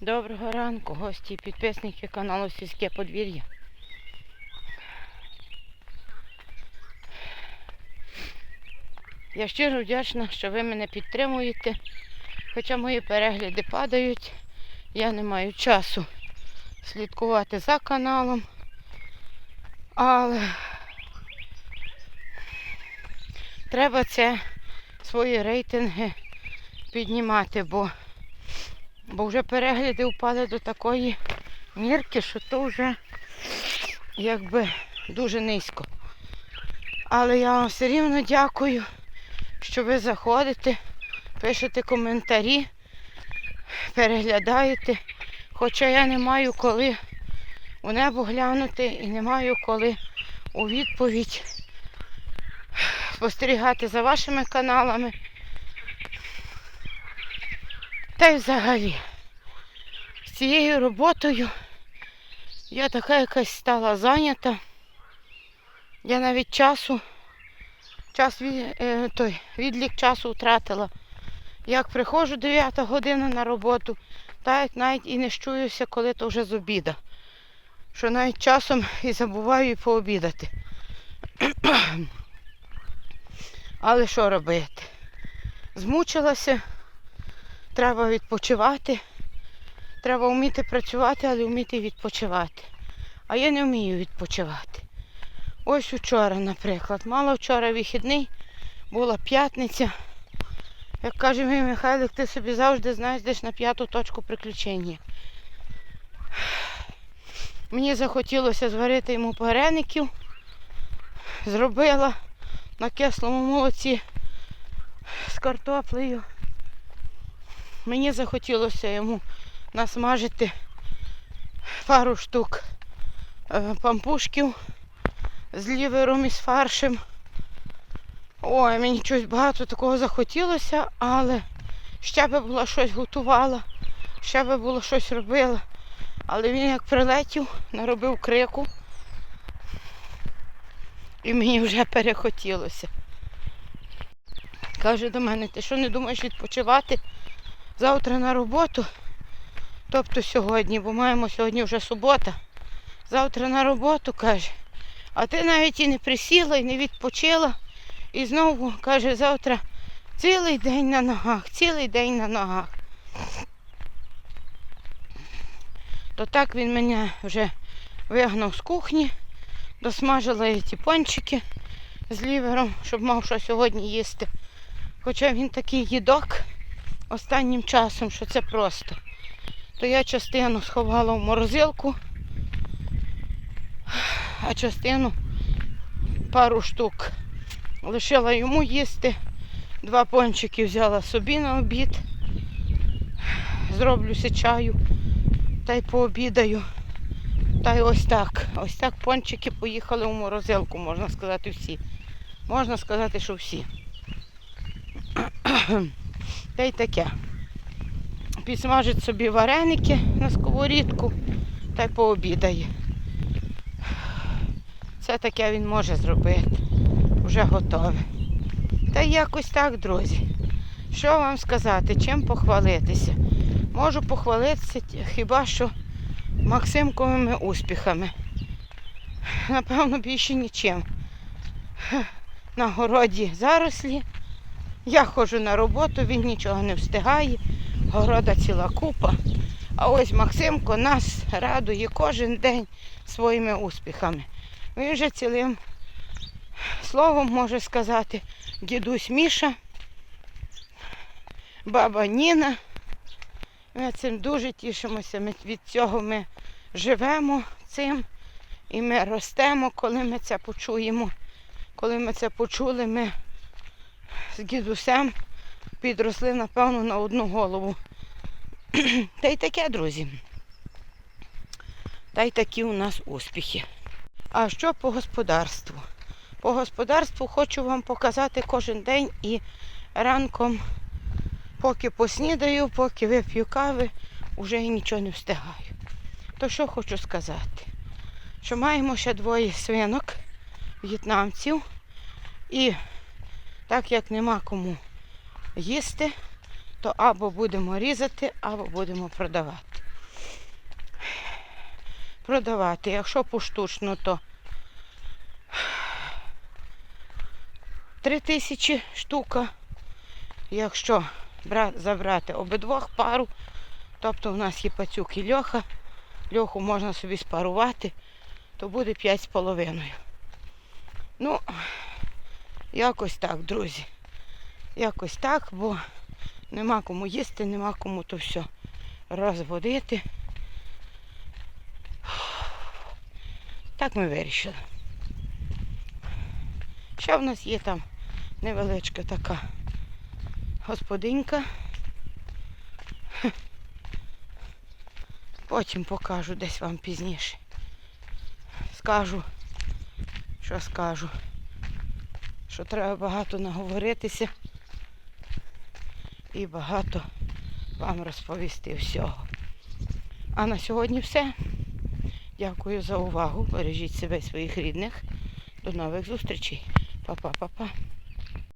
Доброго ранку, гості і підписники каналу Сільське подвір'я. Я щиро вдячна, що ви мене підтримуєте. Хоча мої перегляди падають, я не маю часу слідкувати за каналом. Але треба це свої рейтинги піднімати, бо Бо вже перегляди впали до такої мірки, що то вже якби дуже низько. Але я вам все рівно дякую, що ви заходите, пишете коментарі, переглядаєте. Хоча я не маю коли у небо глянути і не маю коли у відповідь спостерігати за вашими каналами. Та й взагалі, з цією роботою я така якась стала зайнята. Я навіть часу, час від, е, той, відлік часу втратила. Як приходжу 9 година на роботу, так навіть і не щуюся, коли то вже з обіда. Що навіть часом і забуваю і пообідати. Але що робити? Змучилася. Треба відпочивати. Треба вміти працювати, але вміти відпочивати. А я не вмію відпочивати. Ось вчора, наприклад. Мала вчора вихідний, була п'ятниця. Як каже мій Михайлик, ти собі завжди знаєш десь на п'яту точку приключення. Мені захотілося зварити йому вареників. Зробила на кислому молоці з картоплею. Мені захотілося йому насмажити пару штук е, пампушків з лівером і з фаршем. Ой, мені щось багато такого захотілося, але ще би було щось готувала, ще би було щось робила. Але він як прилетів, наробив крику. І мені вже перехотілося. Каже до мене, ти що не думаєш відпочивати? Завтра на роботу, тобто сьогодні, бо маємо сьогодні вже субота. Завтра на роботу, каже. А ти навіть і не присіла, і не відпочила. І знову, каже, завтра цілий день на ногах, цілий день на ногах. То так він мене вже вигнав з кухні, досмажила я ті пончики з лівером, щоб мав що сьогодні їсти. Хоча він такий їдок останнім часом, що це просто. То я частину сховала в морозилку, а частину пару штук лишила йому їсти. Два пончики взяла собі на обід. Зроблюся чаю та й пообідаю. Та й ось так. Ось так пончики поїхали в морозилку, можна сказати, всі. Можна сказати, що всі. Та й таке. Підсмажить собі вареники на сковорідку та й пообідає. Це таке він може зробити. Вже готове. Та якось так, друзі. Що вам сказати, чим похвалитися? Можу похвалитися хіба що Максимковими успіхами. Напевно, більше нічим. На городі зарослі. Я ходжу на роботу, він нічого не встигає, города ціла купа. А ось Максимко нас радує кожен день своїми успіхами. Він вже цілим словом може сказати дідусь Міша, баба Ніна. Ми цим дуже тішимося. Ми від цього ми живемо цим і ми ростемо, коли ми це почуємо. Коли ми це почули, ми з дідусем підросли, напевно, на одну голову. Та й таке, друзі. Та й такі у нас успіхи. А що по господарству? По господарству хочу вам показати кожен день і ранком, поки поснідаю, поки вип'ю кави, вже і нічого не встигаю. То що хочу сказати? Що маємо ще двоє свинок, в'єтнамців, і так як нема кому їсти, то або будемо різати, або будемо продавати. продавати. Якщо поштучно, то 3 тисячі штука. Якщо забрати обидвох пару, тобто у нас є пацюк і льоха, льоху можна собі спарувати, то буде 5,5. Ну, якось так, друзі. Якось так, бо нема кому їсти, нема кому то все розводити. Так ми вирішили. Ще в нас є там невеличка така господинька. Потім покажу десь вам пізніше. Скажу, що скажу. Що треба багато наговоритися і багато вам розповісти всього. А на сьогодні все. Дякую за увагу. Бережіть себе і своїх рідних. До нових зустрічей. Па-па-па-па.